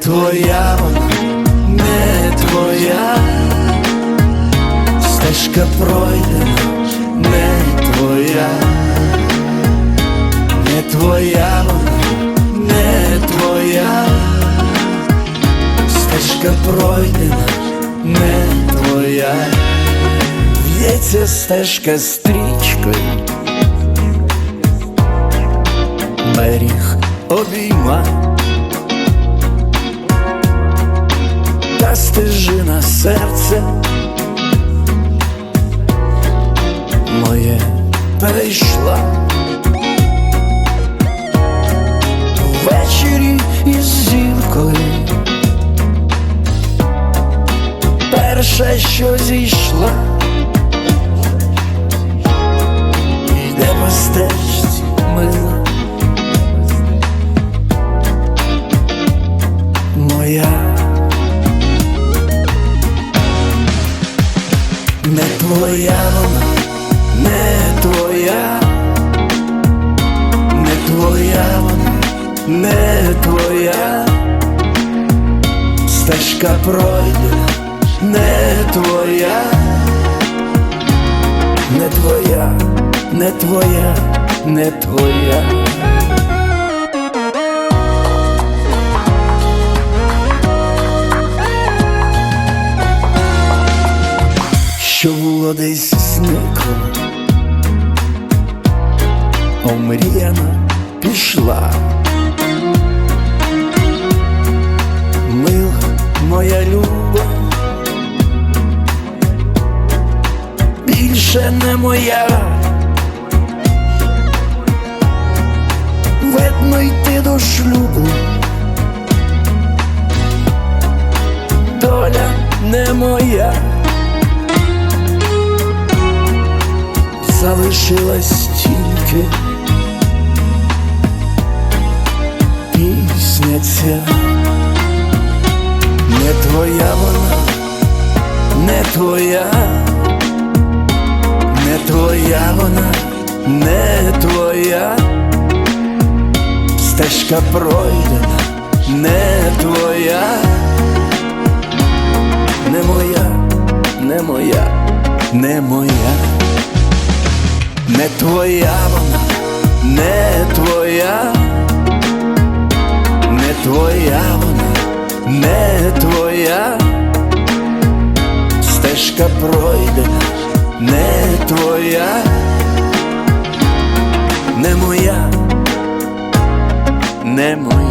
твоя, не твоя, стежка пройде, не твоя, не твоя, не твоя, стежка пройде, не твоя, в'ється стежка стрічкою, беріг обійма. Та стежина серце. Моє перейшла. Ввечері із зіркою, перша, що зійшла, йде по Твоя вона, не твоя, не твоя вона, не твоя, стежка пройдена, не твоя, не твоя, не твоя, не твоя. Що було десь зникло, омріяна пішла. Мила моя люба, більше не моя. Видно йти до шлюбу, доля не моя. Залишилась тільки пісня ця, не твоя вона, не твоя, не твоя вона, не твоя, стежка пройдена, не твоя, не моя, не моя, не моя не твоя вона, не твоя, не твоя вона, не твоя, стежка пройдена, не твоя, не моя, не моя.